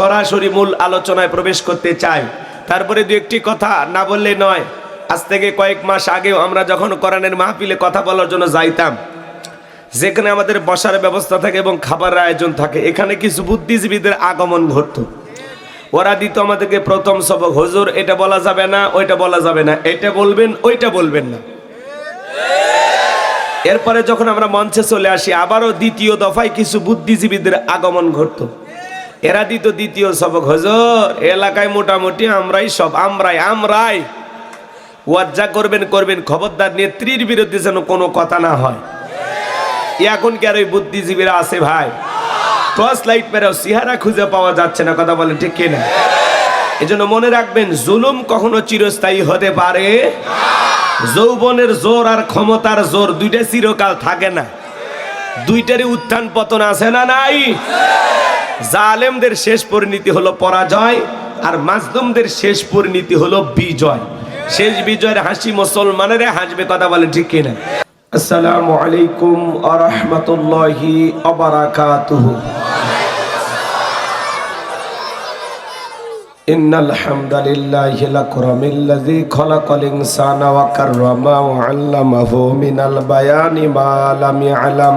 সরাসরি মূল আলোচনায় প্রবেশ করতে চাই তারপরে দু একটি কথা না বললে নয়, আজ থেকে কয়েক মাস আগেও আমরা যখন কোরআনের মাহফিলে কথা বলার জন্য যাইতাম, যেখানে আমাদের বসার ব্যবস্থা থাকে এবং খাবারের আয়োজন থাকে, এখানে কিছু বুদ্ধিজীবীদের আগমন ঘটতো। ওরা দিত আমাদেরকে প্রথম সবক, হজুর, এটা বলা যাবে না, ওইটা বলা যাবে না, এটা বলবেন, ওইটা বলবেন না। এরপরে যখন আমরা মঞ্চে চলে আসি, আবারও দ্বিতীয় দফায় কিছু বুদ্ধিজীবীদের আগমন ঘটতো। এরা দিত দ্বিতীয় সবক। হজর, এলাকায় মোটামুটি আমরাই সব, আমরাই আমরাই। ওয়াজ্জা করবেন করবেন, খবরদার নেত্রীর বিরুদ্ধে যেন কোনো কথা না হয়। এখন কি আর ওই বুদ্ধিজীবীরা আছে ভাই? টর্চ লাইট মেরেও চেহারা খুঁজে পাওয়া যাচ্ছে না, কথা বলেন ঠিক কিনা? এই জন্য মনে রাখবেন, জুলুম কখনো চিরস্থায়ী হতে পারে। যৌবনের জোর আর ক্ষমতার জোর দুইটা চিরকাল থাকে না। দুইটারই উত্থান পতন আছে না নাই? জালেমদের শেষ পরিণতি হলো পরাজয় আর মাজলুমদের শেষ পরিণতি হলো বিজয় শেষ বিজয়ের হাসি মুসলমানের হাসবে কথা বলে ঠিক কিনা আসসালামু আলাইকুম আ রহমতুল্লাহি আবরাকাতুহু إن الحمد لله الأكرم الذي خلق الإنسان وكرمه وعلمه من البيان ما لم يعلم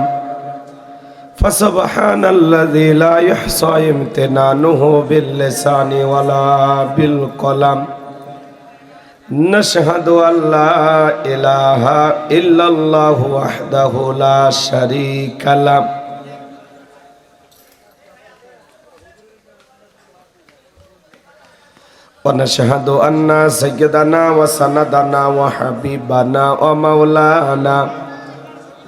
فسبحان الذي لا يحصى امتنانه باللسان ولا بالقلم. نشهد أن لا إله إلا الله وحده لا شريك له. ونشهد أن سيدنا وسندنا وحبيبنا ومولانا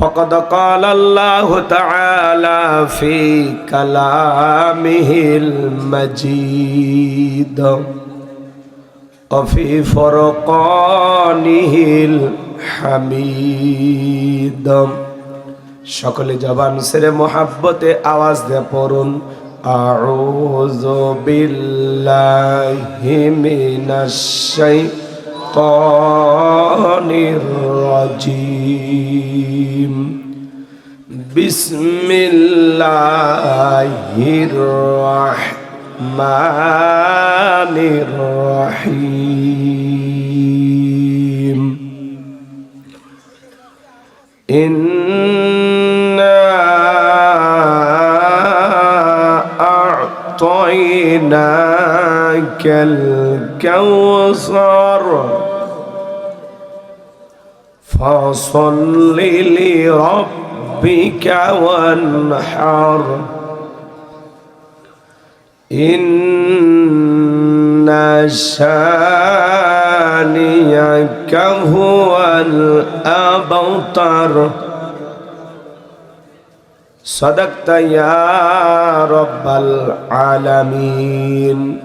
فقد قال الله تعالى في كلامه المجيد وفي فرقانه الحميد সকলে জবান সেরে মোহাব্বতে আওয়াজ দিয়ে পড়ুন আউযু বিল্লাহি মিনাশ শাইতানির الشيطان الرجيم. بسم الله الرحمن الرحيم. إن أعطيناك الكوثر. فصل لربك وانحر. إن شانيك هو الأبتر. صدقت يا رب العالمين.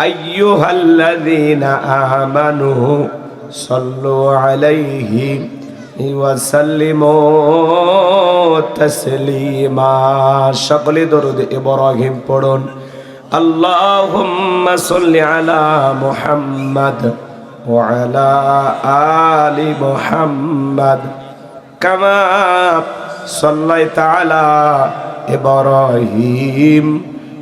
أيها الذين آمنوا صلوا عليه وسلموا تسليما شقل درد إبراهيم پڑون اللهم صل على محمد وعلى آل محمد كما صليت على إبراهيم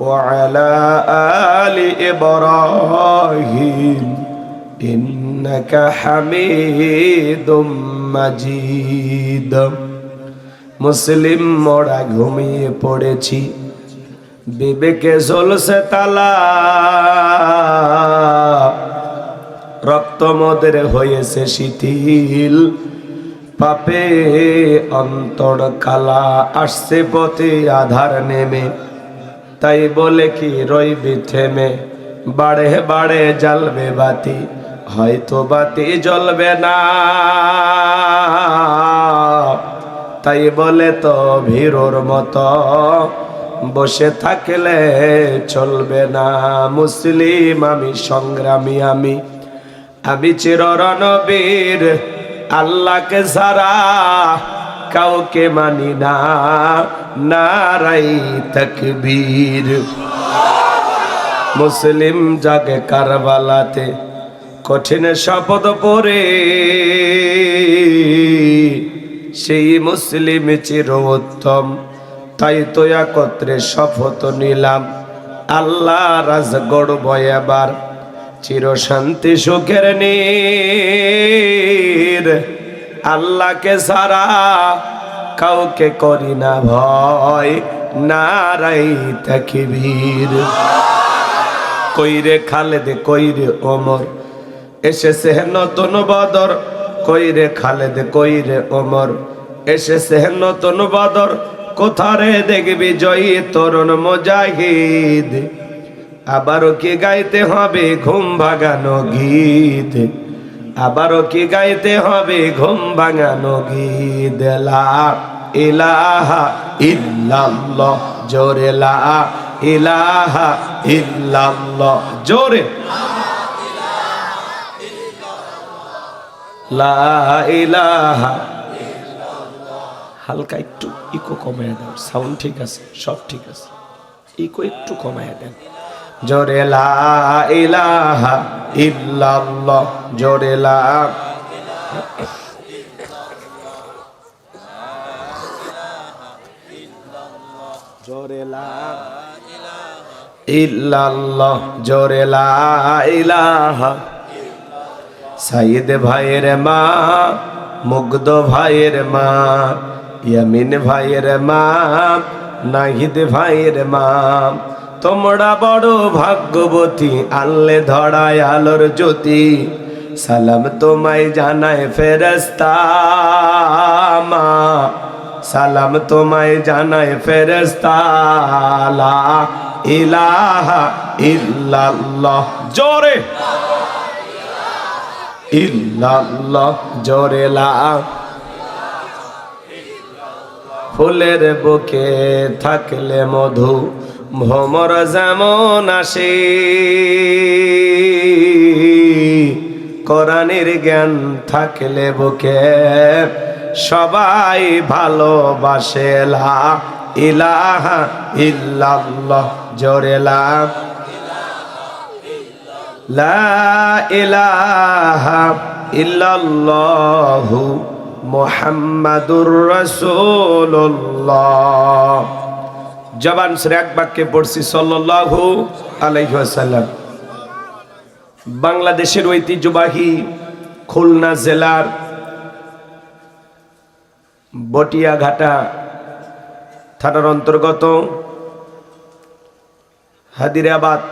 وعلى آل إبراهيم إنك حميد مجيد মুসলিম মোড়া ঘুমিয়ে পড়েছি বিবেকে জ্বলছে তালা রক্ত মদের হয়েছে শিথিল পাপে অন্তর কালা আসছে পথে আধার নেমে তাই বলে কি রইবি থেমে? বাড়ে বাড়ে জ্বালবে বাতি, হয়তো বাতি জ্বলবে না। তাই বলে তো ভিড়োর মতো, বসে থাকলে চলবে না। মুসলিম আমি, সংগ্রামী আমি আমি চিররণবীর, আল্লাহকে সারা কাউকে মানি না। নারাই তকবীর। মুসলিম জাগে কারবালাতে কঠিন শপথ পরে। সেই মুসলিম চির উত্তম, তাই তো একত্রে শপথ নিলাম। আল্লাহ রাজ গড়ব এবার, চির শান্তি সুখের নীর। আল্লাহকে সারা কাউকে করি না ভয়। নারাই তাকিবীর। কইরে খালেদ, কইরে ওমর। এসেছে নতুন বদর। কইরে খালেদ, কইরে ওমর। এসেছে নতুন বদর। কোথারে দেখবি জয়ী তরুণ মুজাহিদ? আবারও কি গাইতে হবে ঘুম ভাগানো গীত? আবারও কি গাইতে হবে ঘুম ভাঙানো গীত লা ইলাহা ইল্লাল্লাহ, জোরে লা। ইলাহা ইল্লাল্লাহ, জোরে। লা ইলাহা হালকা একটু ইকো কমায় দাও সাউন্ড ঠিক আছে, সব ঠিক আছে। ইকো একটু কমায় দেন। জোরে ইলাহা ইল্লাল্লাহ, জোরে লা জোরে লা ইল্লাল্লাহ, জোরে ইলাহা। সাইদ ভাইয়ের মা, মুগ্ধ ভাইয়ের মা, ইয়ামিন ভাইয়ের মা, নাহিদ ভাইয়ের মা। তোমরা বড় ভাগ্যবতী আনলে ধরায় আলোর জ্যোতি। সালাম তোমায় জানায় ফেরস্তা মা। সালাম তোমায় জানায় ফেরস্তা ইলাহা জোরে। জোরে লা। ফুলের বুকে থাকলে মধু। ভ্রমর যেমন আসে, কোরআনের জ্ঞান থাকলে বুকে সবাই ভালোবাসে, লা ইলাহা ইল্লাল্লাহ জোরে লা লা ইলাহা ইল্লাল্লাহু মুহাম্মাদুর রাসূলুল্লাহ। জবান সরে এক বাক্যে পড়ছি, সাল্লাল্লাহু আলাইহি ওয়াসাল্লাম। বাংলাদেশের ঐতিহ্যবাহী খুলনা জেলার বটিয়াঘাটা থানার অন্তর্গত হাদিরাবাদ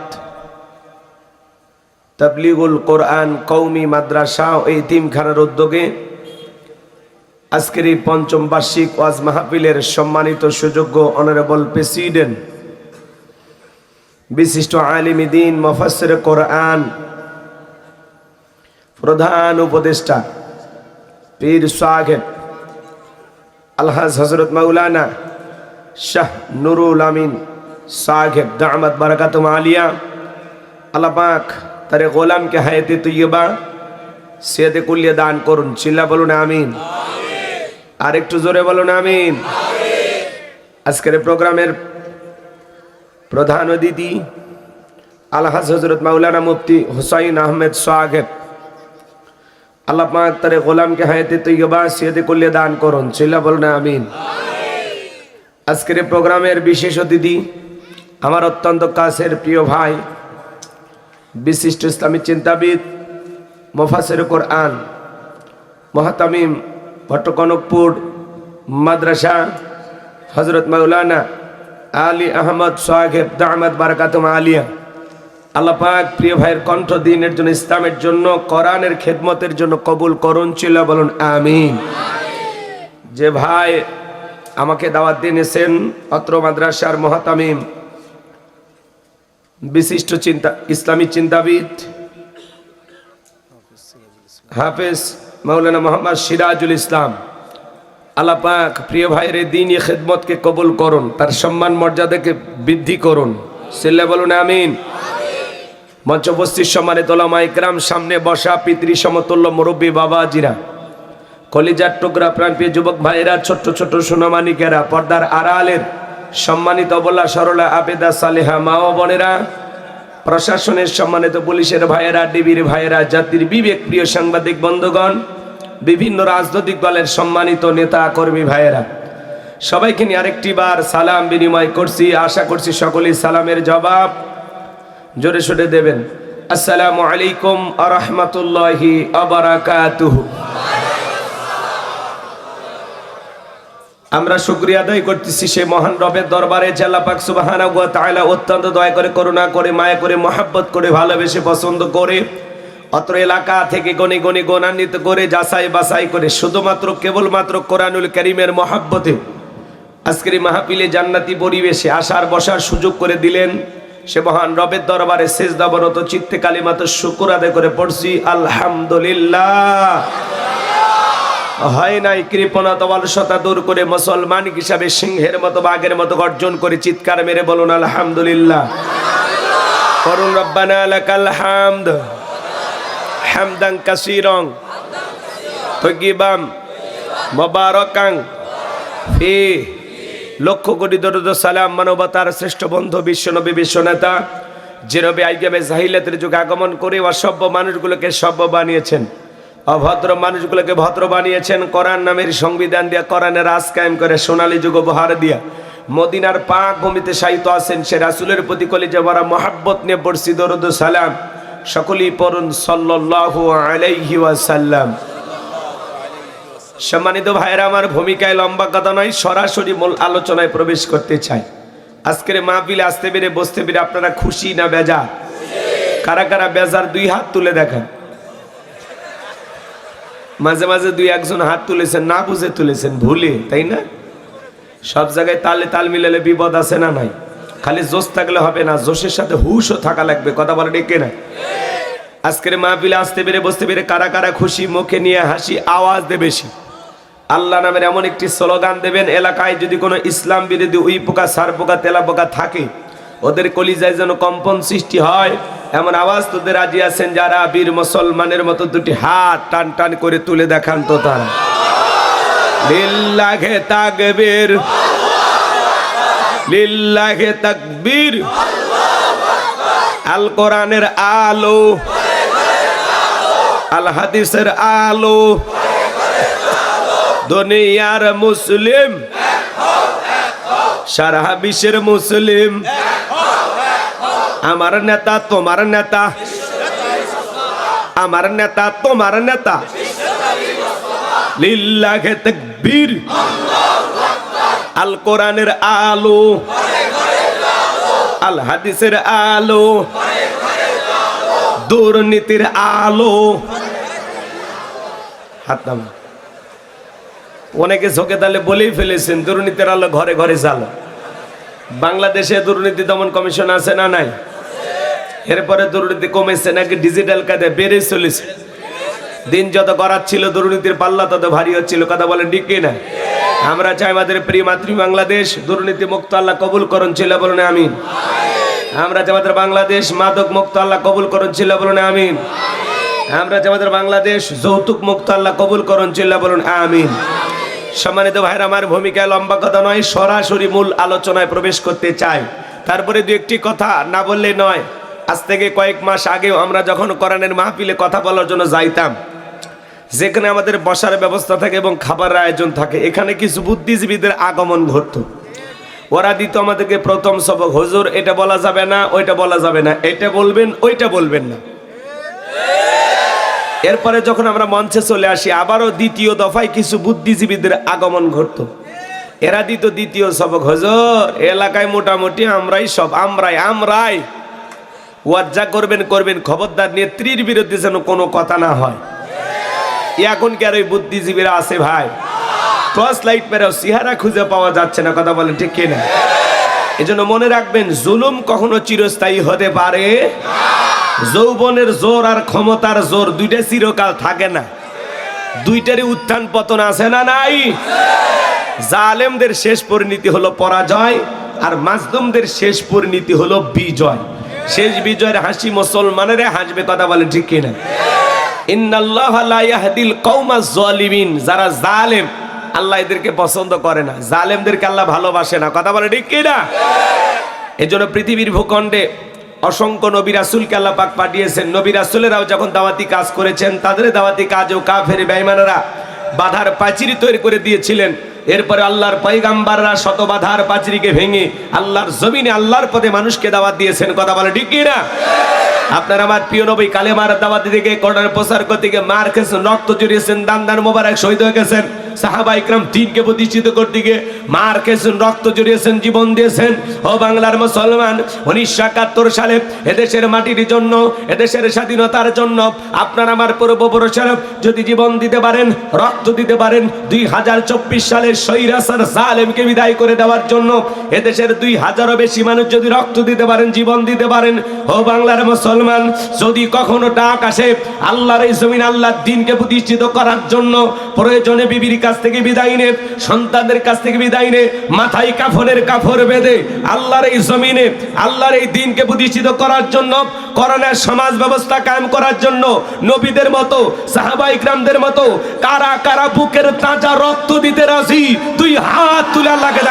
তবলিগুল কোরআন কৌমি মাদ্রাসা ও ইতিমখানার উদ্যোগে আজকের এই পঞ্চম বার্ষিক ওয়াজ মাহফিলের সম্মানিত সুযোগ্য অনারেবল প্রেসিডেন্ট বিশিষ্ট আলিম দিন মফাসের কোরআন, প্রধান উপদেষ্টা, পীর সাহেব আলহাজ হজরত মাউলানা শাহ নুরুল আমিন সাহেব দামাত বারাকাতুম আলিয়া আল্লাহ পাক তারে গোলামকে হায়াতে তুইবা সেদে কুলিয়ে দান করুন। চিল্লা বলুন, আমিন। আর একটু জোরে বলুন, আমিন। আজকের প্রোগ্রামের প্রধান অতিথি আলহাজ হজরত মাওলানা মুফতি হুসাইন আহমেদ সাহেব। আল্লাহ পাক তারে গোলামকে হায়াতে তৈবা সিয়াতে করলে দান করুন। চিল্লা বলুন, আমিন। আজকের প্রোগ্রামের বিশেষ অতিথি আমার অত্যন্ত কাছের প্রিয় ভাই, বিশিষ্ট ইসলামী চিন্তাবিদ মোফাসের কোরআন, মহাতামিম ভট্টকনকপুর মাদ্রাসা হজরত মাওলানা আলী আহমদ সোহাগেব দাহমদ বারাকাতুম আলিয়া। আল্লাহ পাক প্রিয় ভাইয়ের কণ্ঠ দিনের জন্য, ইসলামের জন্য, কোরআনের খেদমতের জন্য কবুল করুন ছিল বলুন, আমিন। যে ভাই আমাকে দাওয়াত দিয়েছেন, অত্র মাদ্রাসার মহাতামিম, বিশিষ্ট চিন্তা, ইসলামী চিন্তাবিদ, হাফেজ মৌলানা মোহাম্মদ সিরাজুল ইসলাম, আল্লাহ পাক প্রিয় ভাইয়ের দিনই খেদমতকে কবুল করুন, তার সম্মান মর্যাদাকে বৃদ্ধি করুন। সিল্লা বলুন, আমিন। মঞ্চবস্তির সম্মানিত ওলামা ইকরাম, সামনে বসা পিতৃ সমতুল্য মুরব্বী বাবাজিরা, কলিজার টুকরা প্রাণপ্রিয় যুবক ভাইয়েরা, ছোট্ট ছোট্ট সোনামানিকেরা, পর্দার আড়ালের সম্মানিত অবলা সরলা আবেদা সালেহা মা ও বোনেরা প্রশাসনের সম্মানিত পুলিশের ভাইয়েরা, ডিবির ভাইয়েরা, জাতির বিবেক প্রিয় সাংবাদিক বন্ধুগণ, বিভিন্ন রাজনৈতিক দলের সম্মানিত নেতা, কর্মী ভাইয়েরা, সবাইকে নিয়ে আরেকটি বার সালাম বিনিময় করছি। আশা করছি সকলেই সালামের জবাব জোরে সোরে দেবেন। আসসালামু আলাইকুম আ রহমতুল্লাহি আবরাকাতুহু আমরা শুক্রিয়া আদায় করতেছি সেই মহান রবের দরবারে জেলা পাক সুবাহানা তাআলা অত্যন্ত দয়া করে, করুণা করে, মায়া করে, মহাব্বত করে, ভালোবেসে, পছন্দ করে, অত্র এলাকা থেকে গণে গণে গণান্বিত করে, যাচাই বাছাই করে, শুধুমাত্র, কেবলমাত্র কোরআনুল করিমের মহাব্বতে আজকের এই মাহফিলে জান্নাতি পরিবেশে আসার, বসার সুযোগ করে দিলেন সে মহান রবের দরবারে শেষ দাবরত চিত্তে কালিমাত, শুকুর আদায় করে পড়ছি, আলহামদুলিল্লাহ। হয় নাই কৃপণা তবালসতা দূর করে মুসলমান হিসাবে সিংহের মতো, বাঘের মতো গর্জন করে চিৎকার মেরে বলুন, আলহামদুলিল্লাহ। করুন রব্বানা লাকাল হামদ। হামদান কাসীরং তগিবাম মুবারাকাং ফি। লক্ষ কোটি দরুদ সালাম মানবতার শ্রেষ্ঠ বন্ধু, বিশ্বনবী, বিশ্বনেতা যেরবে আইগামে জাহিলাতের যুগে আগমন করে অসভ্য মানুষগুলোকে সভ্য বানিয়েছেন। অভদ্র মানুষগুলোকে ভদ্র বানিয়েছেন, কোরআন নামের সংবিধান দিয়া কোরআনের রাজ কায়েম করে সোনালী যুগ উপহার দিয়া। মদিনার পাক ভূমিতে সাহিত্য আছেন সে রাসুলের প্রতি কলিজে ভরা মহাব্বত নিয়ে পড়ছি। দরুদ সালাম সকলেই পড়ুন সাল্লাল্লাহু আলাইহি ওয়াসাল্লাম। সম্মানিত ভাইয়েরা, আমার ভূমিকায় লম্বা কথা নয়, সরাসরি মূল আলোচনায় প্রবেশ করতে চাই। আজকের মাহফিলে আসতে পেরে বসতে পেরে আপনারা খুশি না বেজা কারা কারা বেজার দুই হাত তুলে দেখান। মাঝে মাঝে দুই একজন হাত তুলেছেন, না বুঝে তুলেছেন, ভুলে, তাই না? সব জায়গায় তালে তাল মিলালে বিপদ আছে না নাই? খালি জোশ থাকলে হবে না, জোশের সাথে হুশও থাকা লাগবে, কথা বলে ডেকে না আজকের মাহফিলে আসতে পেরে, বসতে পেরে কারা কারা খুশি, মুখে নিয়ে হাসি, আওয়াজ দে বেশি। আল্লাহ নামের এমন একটি স্লোগান দেবেন, এলাকায় যদি কোনো ইসলাম বিরোধী উই পোকা, সার পোকা, তেলা পোকা থাকে ওদের কলিজায় যেন কম্পন সৃষ্টি হয়। এমন আওয়াজ তোদের রাজি আছেন যারা? বীর মুসলমানের মতো দুটি হাত টান টান করে তুলে দেখান তো তারা। লিল্লাহে তাকবীর। লিল্লাহে তাকবীর। আল কোরআনের আলো। আল হাদিসের আলো। দুনিয়ার মুসলিম। সারা বিশ্বের মুসলিম। আমার নেতা, তোমার নেতা। আমার নেতা, তোমার নেতা। লীলা লিল্লাহে তাকবীর। আল কোরআনের আলো। আল হাদিসের আলো। দুর্নীতির আলো। হাত নাম অনেকে ঝোঁকে তাহলে বলেই ফেলেছেন, দুর্নীতির আলো ঘরে ঘরে চালো বাংলাদেশে দুর্নীতি দমন কমিশন আছে না নাই? এরপরে দুর্নীতি কমেছে নাকি ডিজিটাল কাজে বেড়ে চলেছে। দিন যত করার ছিল দুর্নীতির পাল্লা তত ভারী হচ্ছিল। কথা বলেন ঠিক না আমরা চাই আমাদের প্রিয় মাতৃ বাংলাদেশ দুর্নীতি মুক্ত আল্লাহ কবুল করুন, ছিল বলুন আমিন। আমরা চাই আমাদের বাংলাদেশ মাদক মুক্ত আল্লাহ কবুল করুন, ছিল বলুন আমিন। আমরা চাই আমাদের বাংলাদেশ যৌতুক মুক্ত আল্লাহ কবুল করুন, ছিল বলুন আমিন। সম্মানিত ভাইয়ের আমার ভূমিকা লম্বা কথা নয়, সরাসরি মূল আলোচনায় প্রবেশ করতে চাই। তারপরে দু একটি কথা না বললে নয় আজ থেকে কয়েক মাস আগেও আমরা যখন কোরআনের মাহফিলে কথা বলার জন্য যাইতাম, যেখানে আমাদের বসার ব্যবস্থা থাকে এবং খাবারের আয়োজন থাকে, এখানে কিছু বুদ্ধিজীবীদের আগমন ঘটতো। ওরা দিত আমাদেরকে প্রথম সবক, হুজুর, এটা বলা যাবে না, ওইটা বলা যাবে না, এটা বলবেন, ওইটা বলবেন না। এরপরে যখন আমরা মঞ্চে চলে আসি, আবারও দ্বিতীয় দফায় কিছু বুদ্ধিজীবীদের আগমন ঘটতো। এরা দিত দ্বিতীয় সবক, হজর, এলাকায় মোটামুটি আমরাই সব, আমরাই আমরাই। ওয়াজ যা করবেন করবেন। খবরদার নেত্রীর বিরুদ্ধে যেন কোনো কথা না হয়। এখন কি আর ওই বুদ্ধিজীবীরা আছে ভাই? টর্চ লাইট মেরেও সিহারা খুঁজে পাওয়া যাচ্ছে না, কথা বলেন ঠিক কিনা? এজন্য মনে রাখবেন, জুলুম কখনো চিরস্থায়ী হতে পারে। যৌবনের জোর আর ক্ষমতার জোর দুইটা চিরকাল থাকে না। দুইটারই উত্থান পতন আছে না নাই? জালেমদের শেষ পরিণতি হলো পরাজয় আর মাজলুমদের শেষ পরিণতি হলো বিজয়। শেষ বিজয়ের হাসি মুসলমানের হাসবে, কথা বলেন ঠিক কিনা? আল্লাহ ভালোবাসে না, কথা বলে ঠিক কিনা? এজন্য পৃথিবীর ভূখণ্ডে অসংখ্য নবী পাক পাঠিয়েছেন। যখন দাওয়াতি কাজ করেছেন, তাদের দাওয়াতি কাজেও কাফের বেঈমানেরা বাধার পাঁচিরি তৈরি করে দিয়েছিলেন। এরপরে আল্লাহর পৈগাম্বাররা শত বাধার পাঁচিরিকে ভেঙে আল্লাহর জমিনে আল্লাহর পদে মানুষকে দাওয়াত দিয়েছেন। কথা বলে ঠিক কিনা? আপনার আমার প্রিয় নবী কালেমার দাওয়াত দিকে করোনার প্রচার করতে গিয়ে মার খেয়েছেন রক্ত জড়িয়েছেন, দান দান মোবারক শহীদ হয়ে গেছেন। সাহাবা ইকরাম দিনকে প্রতিষ্ঠিত করতে গিয়ে মার খেয়েছেন, রক্ত জড়িয়েছেন, জীবন দিয়েছেন। ও বাংলার মুসলমান, উনিশশো একাত্তর সালে এদেশের মাটির জন্য, এদেশের স্বাধীনতার জন্য আপনার আমার পূর্বপুরুষের যদি জীবন দিতে পারেন, রক্ত দিতে পারেন, দুই হাজার চব্বিশ সালের সৈরাসার সালেমকে বিদায় করে দেওয়ার জন্য এদেশের দুই হাজারও বেশি মানুষ যদি রক্ত দিতে পারেন, জীবন দিতে পারেন ও বাংলার মুসলমান, যদি কখনো ডাক আসে, আল্লাহর এই জমিন আল্লাহর দিনকে প্রতিষ্ঠিত করার জন্য প্রয়োজনে বিবির কাছ থেকে বিদায় নে, সন্তানদের কাছ থেকে বিদায় নে, মাথায় কাফনের কাফর বেঁধে আল্লাহর এই জমিনে, আল্লাহর এই দিনকে প্রতিষ্ঠিত করার জন্য করোনার সমাজ ব্যবস্থা কায়েম করার জন্য, নবীদের মতো, সাহাবা ইকরামদের মতো, কারা কারা বুকের তাজা রক্ত দিতে রাজি তুই হাত তুলে আল্লাহকে